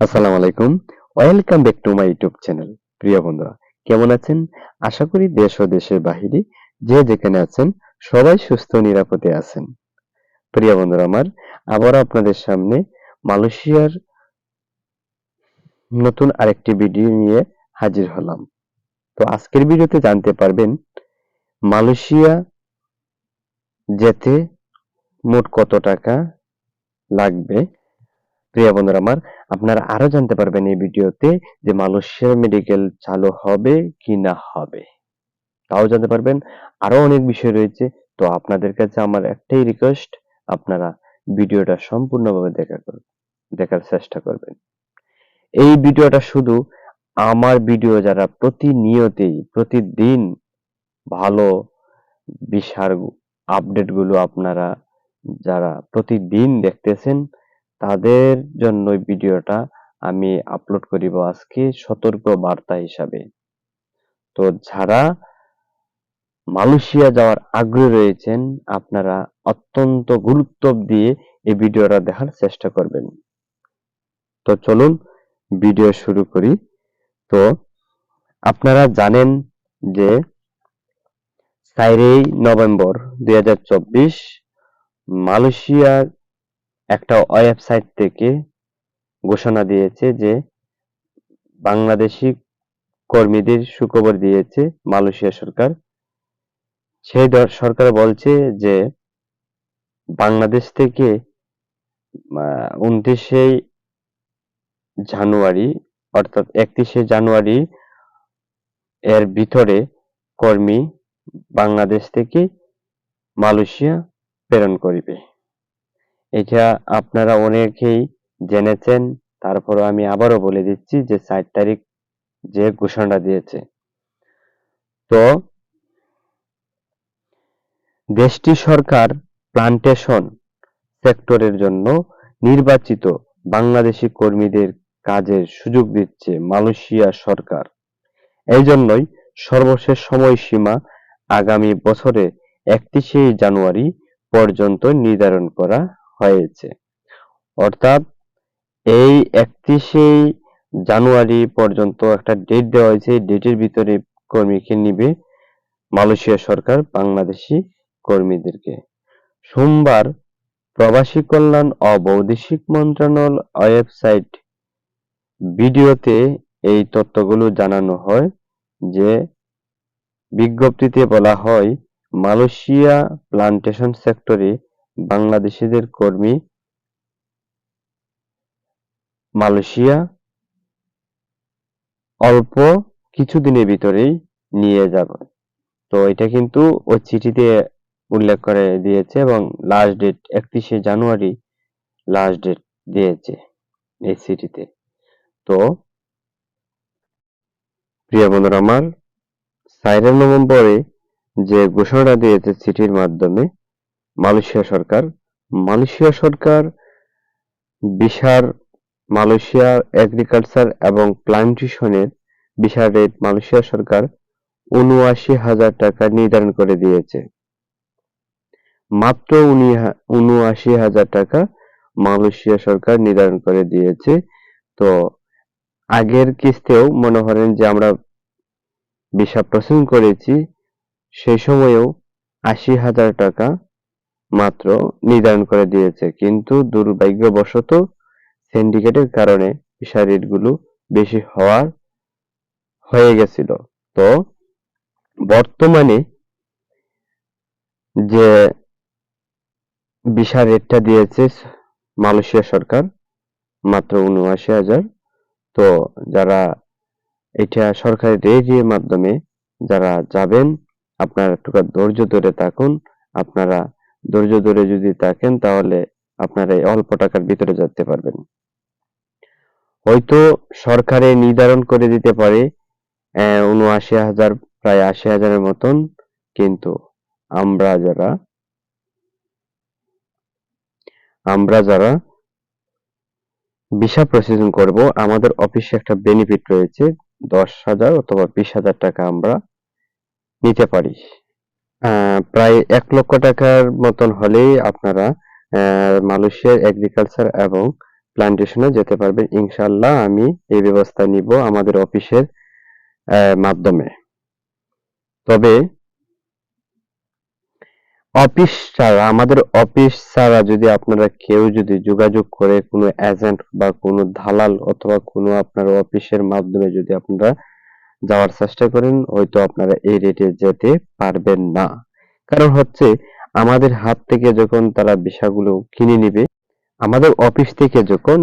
আসসালামু আলাইকুম। Welcome back to my YouTube channel. প্রিয় বন্ধুরা, কেমন আছেন? আশা করি দেশ ও দেশের বাহিরে যে যেখানে আছেন, সবাই সুস্থ নিরাপদে আছেন। প্রিয় বন্ধুরা আমার, আবারও আপনাদের সামনে মালয়েশিয়ার নতুন আরেকটি ভিডিও নিয়ে হাজির হলাম। তো আজকের ভিডিওতে জানতে পারবেন, মালয়েশিয়া যেতে মোট কত টাকা লাগবে? প্রিয় বন্ধুরা আমার, আপনারা আরও জানতে পারবেন এই ভিডিওতে যে মালয়েশিয়ার মেডিকেল চালু হবে কি না হবে। তাও জানতে পারবেন, আরও অনেক বিষয় রয়েছে, তো আপনাদের কাছে আমার একটাই রিকোয়েস্ট আপনারা ভিডিওটা সম্পূর্ণভাবে দেখা দেখার চেষ্টা করবেন। এই ভিডিওটা শুধু আমার ভিডিও যারা প্রতিনিয়তেই, প্রতিদিন ভালো বিশার আপডেটগুলো আপনারা যারা প্রতিদিন দেখতেছেন তাদের জন্য ভিডিওটা আমি আপলোড করিব আজকে সতর্ক বার্তা হিসাবে। তো যারা মালয়েশিয়া যাওয়ার আগ্রহী রয়েছেন, আপনারা অত্যন্ত গুরুত্ব দিয়ে এই ভিডিওটা দেখার চেষ্টা করবেন। তো চলুন ভিডিও শুরু করি। তো আপনারা জানেন যে চারই নভেম্বর দুই মালয়েশিয়ার একটা ওয়েবসাইট থেকে ঘোষণা দিয়েছে যে বাংলাদেশি কর্মীদের সুখবর দিয়েছে মালয়েশিয়া সরকার। সেই সরকার বলছে যে বাংলাদেশ থেকে উনত্রিশে জানুয়ারি অর্থাৎ একত্রিশে জানুয়ারি এর ভিতরে কর্মী বাংলাদেশ থেকে মালয়েশিয়া প্রেরণ করিবে। এটা আপনারা অনেকেই জেনেছেন, তারপরও আমি আবারও বলে দিচ্ছি যে ষাট তারিখ যে ঘোষণা দিয়েছে। তো, দেশটি সরকার প্লান্টেশন সেক্টরের জন্য নির্বাচিত বাংলাদেশি কর্মীদের কাজের সুযোগ দিচ্ছে মালয়েশিয়া সরকার। এই জন্যই সর্বশেষ সময়সীমা আগামী বছরে একত্রিশে জানুয়ারি পর্যন্ত নির্ধারণ করা হয়েছে। অর্থাৎ এই একত্রিশে জানুয়ারি পর্যন্ত একটা ডেট দেওয়া হয়েছে। ডেটের ভিতরে কর্মীকে নিবে মালয়েশিয়া সরকার বাংলাদেশি কর্মীদেরকে। সোমবার প্রবাসী কল্যাণ ও বৈদেশিক মন্ত্রণালয় ওয়েবসাইট ভিডিওতে এই তথ্যগুলো জানানো হয় যে বিজ্ঞপ্তিতে বলা হয়, মালয়েশিয়া প্লান্টেশন সেক্টরে বাংলাদেশিদের কর্মী মালয়েশিয়া অল্প কিছুদিনের ভিতরেই নিয়ে যাবে। তো এটা কিন্তু ওই চিঠিতে উল্লেখ করে দিয়েছে এবং লাস্ট ডেট একত্রিশে জানুয়ারি লাস্ট ডেট দিয়েছে এই চিঠিতে। তো প্রিয় বন্ধুরা, আমার সাইরেন নভেম্বরে যে ঘোষণা দিয়েছে চিঠির মাধ্যমে মালয়েশিয়া সরকার। মালয়েশিয়া সরকার, বিশার মালয়েশিয়া এগ্রিকালচার এবং প্লান্টেশনের বিশাল রেট মালয়েশিয়া সরকার উনআশি হাজার টাকা নির্ধারণ করে দিয়েছে। মাত্র উনআশি হাজার টাকা মালয়েশিয়া সরকার নির্ধারণ করে দিয়েছে। তো আগের কিস্তেও মনে করেন যে আমরা ভিসা প্রসেসিং করেছি, সেই সময়েও আশি হাজার টাকা মাত্র নির্ধারণ করে দিয়েছে। কিন্তু দুর্ভাগ্যবশত সিন্ডিকেটের কারণে ভিসা রেটগুলো বেশি হওয়ার হয়ে গেছিল। তো বর্তমানে যে ভিসা রেটটা দিয়েছে মালয়েশিয়া সরকার, মাত্র উনআশি হাজার। তো যারা এটা সরকারি রেডিওর মাধ্যমে যারা যাবেন, আপনারা একটু ধৈর্য ধরে থাকুন। আপনারা ধৈর্য ধরে যদি থাকেন, তাহলে আপনারা এই অল্প টাকার ভিতরে যেতে পারবেন। হয়তো সরকারে নির্ধারণ করে দিতে পারে উনআশি হাজার, প্রায় আশি হাজারের মতন, কিন্তু আমরা যারা আমরা যারা ভিসা প্রসেসিং করব, আমাদের অফিসে একটা বেনিফিট রয়েছে, দশ হাজার অথবা বিশ হাজার টাকা আমরা নিতে পারি। প্রায় এক লক্ষ টাকার মতন হলেই আপনারা মালয়েশিয়ার এগ্রিকালচার এবং প্লান্টেশনে যেতে পারবেন। ইনশাল্লাহ আমি এই ব্যবস্থা নিব আমাদের অফিসের মাধ্যমে। তবে অফিস ছাড়া, আমাদের অফিস ছাড়া যদি আপনারা কেউ যদি যোগাযোগ করে কোনো এজেন্ট বা কোনো দালাল অথবা কোনো আপনার অফিসের মাধ্যমে যদি আপনারা যাওয়ার চেষ্টা করেন, হয়তো আপনারা এই রেটে যেতে পারবেন না। কারণ হচ্ছে, আমাদের হাত থেকে যখন তারা ভিসাগুলো কিনে নিবে, আমাদের অফিস থেকে যখন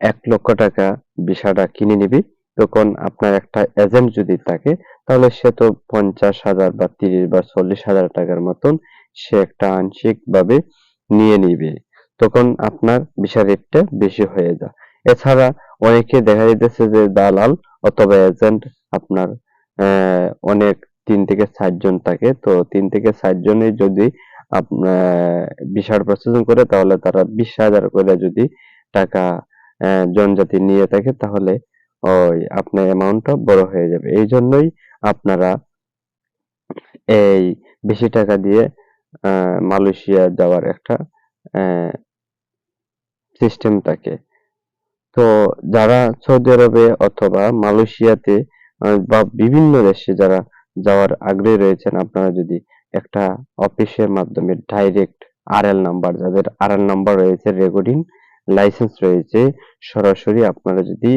এক লক্ষ টাকা ভিসাটা কিনে নিবে, তখন আপনার একটা এজেন্ট যদি থাকে, তাহলে সে তো পঞ্চাশ হাজার বা তিরিশ বা চল্লিশ হাজার টাকার মতন সে একটা আংশিক ভাবে নিয়ে নিবে। তখন আপনার ভিসা রেটটা বেশি হয়ে যায়। এছাড়া অনেকে দেখা যাইতেছে যে দালাল অথবা এজেন্ট আপনার অনেক তিন থেকে জন থাকে। তো তিন থেকে জনে যদি আপনার ভিসার প্রসেসিং করে, তাহলে তারা বিশ হাজার করে যদি টাকা জনজাতি নিয়ে থাকে, তাহলে ওই আপনার অ্যামাউন্টটা বড় হয়ে যাবে। এই জন্যই আপনারা এই বেশি টাকা দিয়ে মালয়েশিয়া যাওয়ার একটা সিস্টেম থাকে। তো যারা সৌদি আরবে অথবা মালয়েশিয়াতে বা বিভিন্ন দেশে যারা যাওয়ার আগ্রহী রয়েছেন আপনারা যদি একটা অফিসের মাধ্যমে ডাইরেক্ট আরএল নাম্বার যাদের আরএল নাম্বার রয়েছে রেকর্ডিং লাইসেন্স রয়েছে সরাসরি আপনারা যদি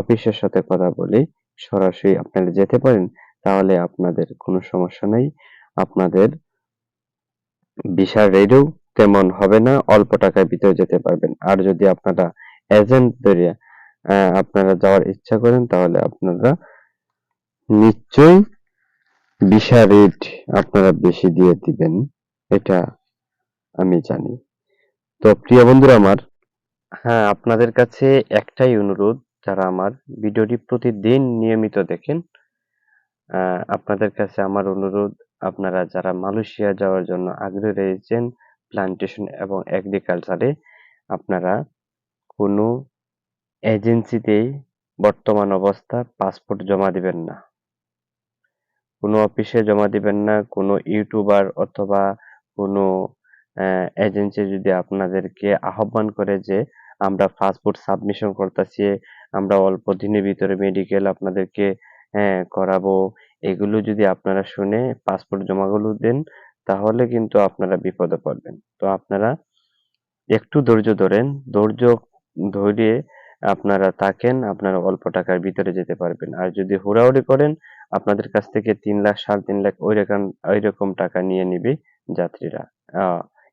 অফিসের সাথে কথা বলে সরাসরি আপনারা যেতে পারেন তাহলে আপনাদের কোনো সমস্যা নাই। আপনাদের ভিসার রেটও তেমন হবে না অল্প টাকার ভিতরে যেতে পারবেন। আর যদি আপনারা এজেন্ট আহ, আপনারা যাওয়ার ইচ্ছা করেন, তাহলে আপনারা নিশ্চয়ই ভিসা রেট আপনারা বেশি দিয়ে দিবেন, এটা আমি জানি। তো প্রিয় বন্ধুরা আমার হ্যাঁ আপনাদের কাছে একটাই অনুরোধ, যারা আমার ভিডিওটি প্রতিদিন নিয়মিত দেখেন আপনাদের কাছে আমার অনুরোধ, আপনারা যারা মালয়েশিয়া যাওয়ার জন্য আগ্রহী রয়েছেন প্লান্টেশন এবং এগ্রিকালচারে আপনারা কোনো এজেন্সিতে বর্তমান অবস্থা, পাসপোর্ট জমা দিবেন না। কোনো অফিসে জমা দিবেন না, কোনো ইউটিউবার অথবা কোনো এজেন্সি যদি আপনাদেরকে আহ্বান করে যে আমরা পাসপোর্ট সাবমিশন করতেছি, আমরা অল্প দিনের ভিতরে মেডিকেল আপনাদেরকে হ্যাঁ করাবো, এগুলো যদি আপনারা শুনে পাসপোর্ট জমাগুলো দেন, তাহলে কিন্তু আপনারা বিপদে পড়বেন। তো আপনারা একটু ধৈর্য ধরেন, ধৈর্য ধরে আপনারা থাকেন, আপনারা অল্প টাকার ভিতরে যেতে পারবেন। আর যদি হুড়াহুড়ি করেন, আপনাদের কাছ থেকে তিন লাখ, সাড়ে তিন লাখ ওই রকম ওই রকম টাকা নিয়ে নিবে যাত্রীরা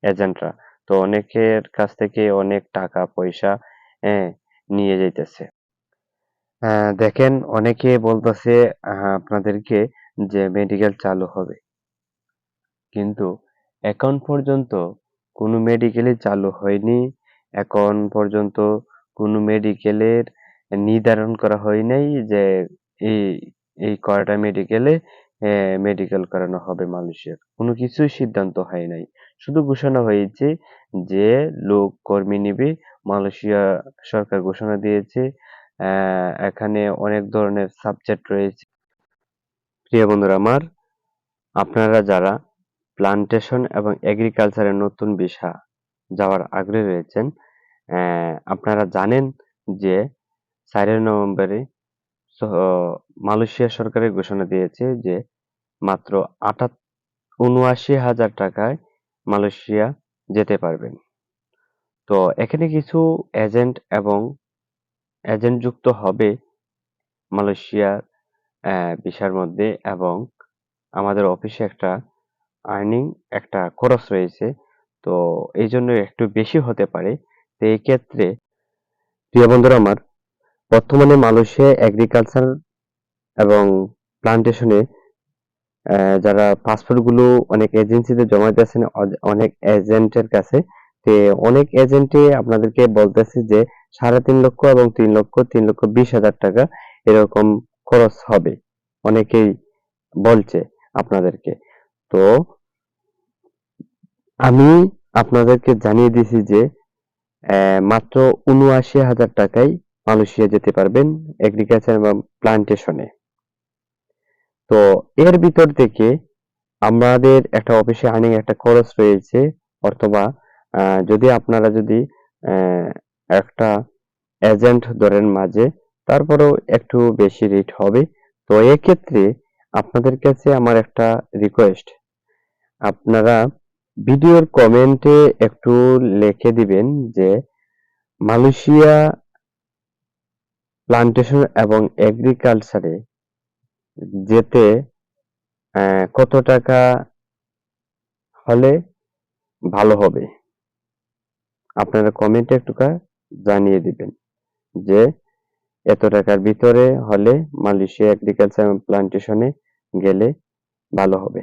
এজেন্টরা। তো অনেকের কাছ থেকে অনেক টাকা, পয়সা নিয়ে যাইতেছে। দেখেন, অনেকে বলতেছে আপনাদেরকে যে মেডিকেল চালু হবে। কিন্তু এখন পর্যন্ত কোনো মেডিকেলই চালু হয়নি। এখন পর্যন্ত কোনো মেডিকেলের নির্ধারণ করা হয় নাই যে এই এই কয়টা মেডিকেলে মেডিকেল করানো হবে মানুষের। কোনো কিছুই সিদ্ধান্ত হয় নাই। শুধু ঘোষণা হয়েছে যে লোক কর্মী নিবে, মালয়েশিয়া সরকার ঘোষণা দিয়েছে এখানে অনেক ধরনের সাবজেক্ট রয়েছে। প্রিয় বন্ধুরা আমার, আপনারা যারা প্লান্টেশন এবং এগ্রিকালচারের নতুন ভিসা যাওয়ার আগ্রহী রয়েছেন আপনারা জানেন যে চারই নভেম্বরে মালয়েশিয়া সরকারের ঘোষণা দিয়েছে যে মাত্র আটাত, উনআশি হাজার টাকায় মালয়েশিয়া যেতে পারবেন। তো এখানে কিছু এজেন্ট এবং এজেন্ট যুক্ত হবে মালয়েশিয়ার ভিসার মধ্যে এবং আমাদের অফিসে একটা আর্নিং, একটা খরচ রয়েছে। তো এই জন্য একটু বেশি হতে পারে। তো এই ক্ষেত্রে প্রিয় বন্ধুরা আমার, বর্তমানে মালয়েশিয়া এগ্রিকালচার এবং প্লান্টেশনে যারা পাসপোর্টগুলো অনেক এজেন্সিতে জমা দিয়েছেন অনেক এজেন্টের কাছে অনেক এজেন্টে আপনাদেরকে বলতেছে যে, সাড়ে তিন লক্ষ এবং তিন লক্ষ তিন লক্ষ বিশ হাজার টাকা এরকম খরচ হবে। অনেকেই বলছে আপনাদেরকে। তো, আমি আপনাদেরকে জানিয়ে দিছি যে মাত্র উনআশি হাজার টাকায় মালয়েশিয়া যেতে পারবেন এগ্রিকালচার এবং প্লান্টেশনে তো এর ভিতর থেকে আমাদের একটা অফিসে আর্নিং একটা খরচ রয়েছে, অথবা যদি আপনারা যদি একটা এজেন্ট ধরেন মাঝে, তারপরেও একটু বেশি রেট হবে। তো এক্ষেত্রে আপনাদের কাছে আমার একটা রিকোয়েস্ট আপনারা ভিডিওর কমেন্টে একটু লিখে দিবেন যে মালয়েশিয়া প্লান্টেশন এবং এগ্রিকালচারে যেতে কত টাকা হলে ভালো হবে? আপনারা কমেন্টে একটু জানিয়ে দিবেন যে এত টাকার ভিতরে হলে মালয়েশিয়া এগ্রিকালচার প্লান্টেশনে গেলে ভালো হবে।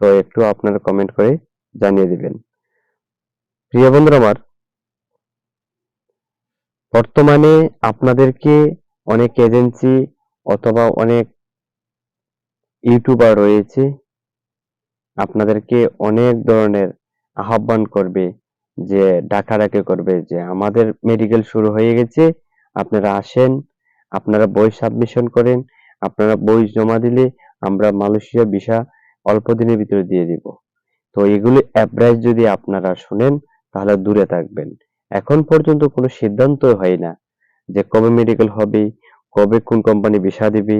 তো একটু আপনারা কমেন্ট করে জানিয়ে দিবেন। প্রিয় বন্ধুরা আমার, বর্তমানে আপনাদেরকে অনেক এজেন্সি অথবা অনেক ইউটিউবার রয়েছে, আপনাদেরকে অনেক ধরনের আহ্বান করবে যে, ডাকাডাকি করবে যে, আমাদের মেডিকেল শুরু হয়ে গেছে, আপনারা আসেন, আপনারা বই সাবমিশন করেন, আপনারা বই জমা দিলে আমরা মালয়েশিয়া ভিসা অল্প দিনের ভিতরে দিয়ে দিব। তো এগুলি অ্যাপ্রাইজ যদি আপনারা শুনেন, তাহলে দূরে থাকবেন। এখন পর্যন্ত কোনো সিদ্ধান্ত হয় না যে কবে মেডিকেল হবে, কবে কোন কোম্পানি ভিসা দিবে,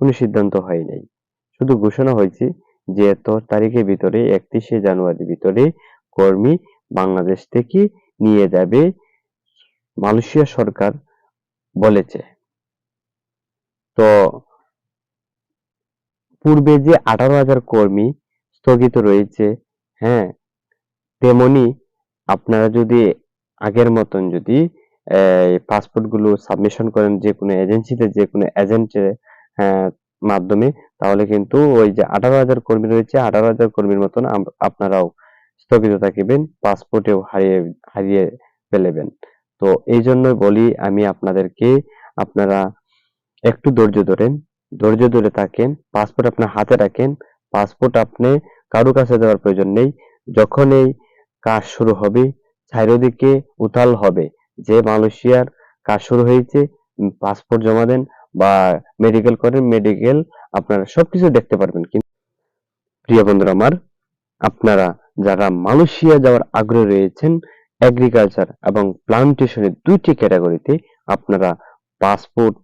কোনো সিদ্ধান্ত হয় নাই। শুধু ঘোষণা হয়েছে যে এত তারিখের ভিতরে, একত্রিশে জানুয়ারির ভিতরে কর্মী বাংলাদেশ থেকে নিয়ে যাবে, মালয়েশিয়া সরকার বলেছে। তো পূর্বে যে আঠারো হাজার কর্মী স্থগিত রয়েছে হ্যাঁ তেমনি আপনারা যদি আগের মতন যদি পাসপোর্টগুলো সাবমিশন করেন যে কোনো এজেন্সিতে, যে কোনো এজেন্টের মাধ্যমে, তাহলে কিন্তু ওই যে আঠারো হাজার কর্মী রয়েছে, আঠারো হাজার কর্মীর মতন আপনারাও স্থগিত থাকিবেন, পাসপোর্টেও হারিয়ে হারিয়ে ফেলেবেন। তো এই জন্যই বলি আমি আপনাদেরকে, আপনারা একটু ধৈর্য ধরেন ধৈর্য ধরে থাকেন পাসপোর্ট আপনার হাতে রাখেন পাসপোর্ট আপনি কারও কাছে দেওয়ার প্রয়োজন নেই। যখন এই কাজ শুরু হবে, চারিদিকে উতাল হবে, যে মালয়েশিয়ার কাজ শুরু হয়েছে পাসপোর্ট জমা দেন বা মেডিকেল করেন মেডিকেল আপনারা সবকিছু দেখতে পারবেন। কিন্তু প্রিয় বন্ধুরা আমার, আপনারা যারা মালয়েশিয়া যাওয়ার আগ্রহ রয়েছেন এগ্রিকালচার এবং প্লান্টেশনের দুইটি ক্যাটাগরিতে আপনারা পাসপোর্ট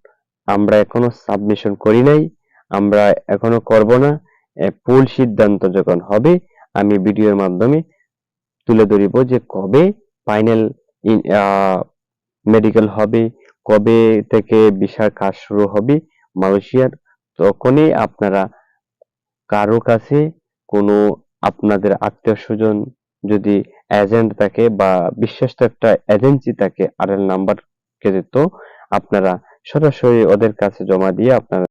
আমরা এখনও সাবমিশন করি নাই, আমরা এখনও করব না। ফুল সিদ্ধান্ত যখন হবে, আমি ভিডিওর মাধ্যমে তুলে ধরিব যে কবে ফাইনাল মেডিকেল হবে, কবে থেকে ভিসার কাজ শুরু হবে মালয়েশিয়ার, তখনই আপনারা কারও কাছে কোনো আপনাদের আত্মীয় স্বজন যদি এজেন্ট থাকে বা বিশ্বস্ত একটা এজেন্সি থাকে আর নাম্বার কে দিত, আপনারা সরাসরি ওদের কাছে জমা দিয়ে আপনারা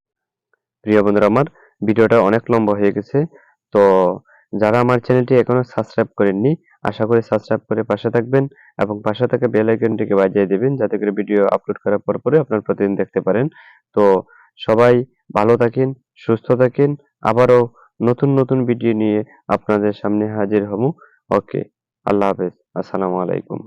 প্রিয় বন্ধুরা, আমার ভিডিওটা অনেক লম্বা হয়ে গেছে। তো যারা আমার চ্যানেলটি এখনও সাবস্ক্রাইব করেননি, আশা করি সাবস্ক্রাইব করে পাশে থাকবেন এবং পাশে থাকা বেল আইকনটিকে বাজিয়ে দেবেন যাতে করে ভিডিও আপলোড করার পর পরে আপনার প্রতিদিন দেখতে পারেন। তো সবাই ভালো থাকেন, সুস্থ থাকেন। আবারও নতুন নতুন ভিডিও নিয়ে আপনাদের সামনে হাজির হব। ওকে, আল্লাহ হাফেজ। আসসালামু আলাইকুম।